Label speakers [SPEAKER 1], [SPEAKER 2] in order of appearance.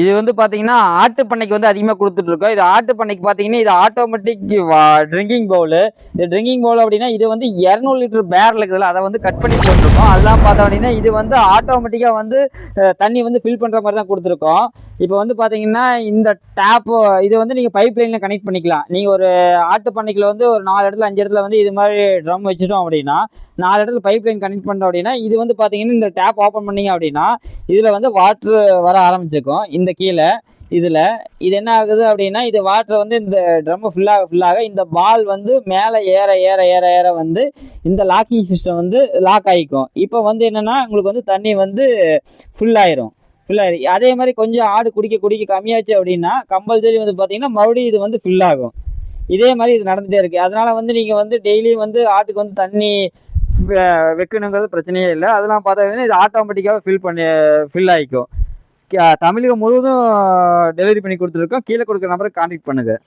[SPEAKER 1] இது வந்து பார்த்தீங்கன்னா ஆட்டு பண்ணைக்கு வந்து அதிகமாக கொடுத்துட்ருக்கோம் இது ஆட்டு பண்ணைக்கு பார்த்தீங்கன்னா இது ஆட்டோமேட்டிக் ட்ரிங்கிங் பவுலு இது ட்ரிங்கிங் பவுல் அப்படின்னா இது வந்து இரநூறு லிட்டர் பேரில் இருக்குதுல்ல அதை வந்து கட் பண்ணி போட்டிருக்கோம். அதெல்லாம் பார்த்தோம் அப்படின்னா இது வந்து ஆட்டோமேட்டிக்காக வந்து தண்ணி வந்து ஃபில் பண்ணுற மாதிரி தான் கொடுத்துருக்கோம். இப்போ வந்து பார்த்தீங்கன்னா இந்த டேப்போ இது வந்து நீங்கள் பைப் லைனில் கனெக்ட் பண்ணிக்கலாம். நீங்கள் ஒரு ஆட்டு பண்ணைக்குள்ள வந்து ஒரு நாலு இடத்துல அஞ்சு இடத்துல வந்து இது மாதிரி ட்ரம் வச்சுட்டோம் அப்படின்னா நாலு இடத்துல பைப் லைன் கனெக்ட் பண்ணுறோம் அப்படின்னா இது வந்து பார்த்தீங்கன்னா இந்த டேப் ஓப்பன் பண்ணீங்க அப்படின்னா இதில் வந்து வாட்ரு வர ஆரம்பிச்சிருக்கும். இந்த கீழே இதில் இது என்ன ஆகுது அப்படின்னா இது வாட்டர் வந்து இந்த ட்ரம்மு ஃபுல்லாக ஃபுல்லாக இந்த பால் வந்து மேலே ஏற ஏற ஏற ஏற வந்து இந்த லாக்கிங் சிஸ்டம் வந்து லாக் ஆகிக்கும் இப்போ வந்து என்னென்னா உங்களுக்கு வந்து தண்ணி வந்து ஃபுல்லாயிரும் ஃபுல்லாயிரும் அதே மாதிரி கொஞ்சம் ஆடு குடிக்க குடிக்க கம்மியாச்சு அப்படின்னா கம்பல்சரி வந்து பார்த்தீங்கன்னா மறுபடியும் இது வந்து ஃபில் ஆகும். இதே மாதிரி இது நடந்துகிட்டே இருக்குது அதனால் வந்து நீங்கள் வந்து டெய்லியும் வந்து ஆட்டுக்கு வந்து தண்ணி வெ- வைக்கணுங்கிறது பிரச்சனையே இல்லை. அதெல்லாம் பார்த்தா இது ஆட்டோமேட்டிக்காக ஃபில் பண்ணி ஃபில் ஆகிக்கும் தமிழகம் முழுவதும் டெலிவரி பண்ணி கொடுத்துருக்கோம். கீழே கொடுக்குற நம்பரை கான்டாக்ட் பண்ணுங்கள்